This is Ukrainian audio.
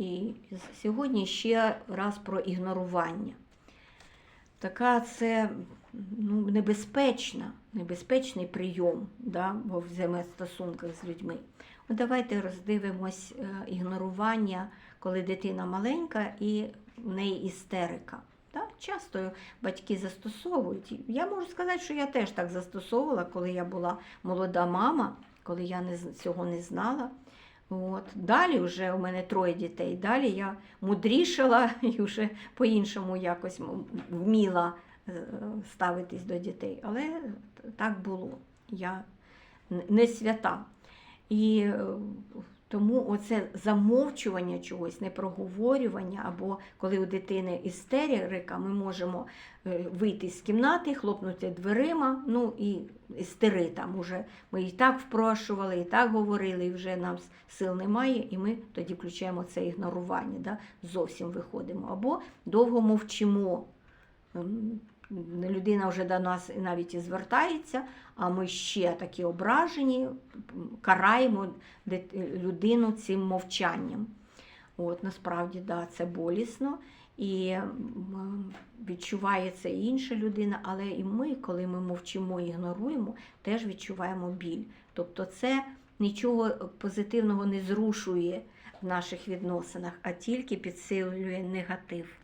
І сьогодні ще раз про ігнорування. Така це ну, небезпечна, небезпечний прийом да, в взаємостосунках з людьми. От давайте роздивимось е, ігнорування, коли дитина маленька і в неї істерика. Да? Часто батьки застосовують. Я можу сказати, що я теж так застосовувала, коли я була молода мама, коли я не, цього не знала. От. Далі вже у мене троє дітей. Далі я мудрішала і вже по-іншому якось вміла е, ставитись до дітей. Але так було. Я не свята. І е, тому оце замовчування чогось, непроговорювання, або коли у дитини істерика, ми можемо е, вийти з кімнати, хлопнути дверима, ну і істери там уже. Ми і так впрошували, і так говорили, і вже нам сил немає, і ми тоді включаємо це ігнорування, да? зовсім виходимо. Або довго мовчимо. Людина вже до нас навіть і звертається, а ми ще такі ображені, караємо людину цим мовчанням. От, насправді, да, це болісно. І відчуває це і інша людина, але і ми, коли ми мовчимо і ігноруємо, теж відчуваємо біль. Тобто це нічого позитивного не зрушує в наших відносинах, а тільки підсилює негатив.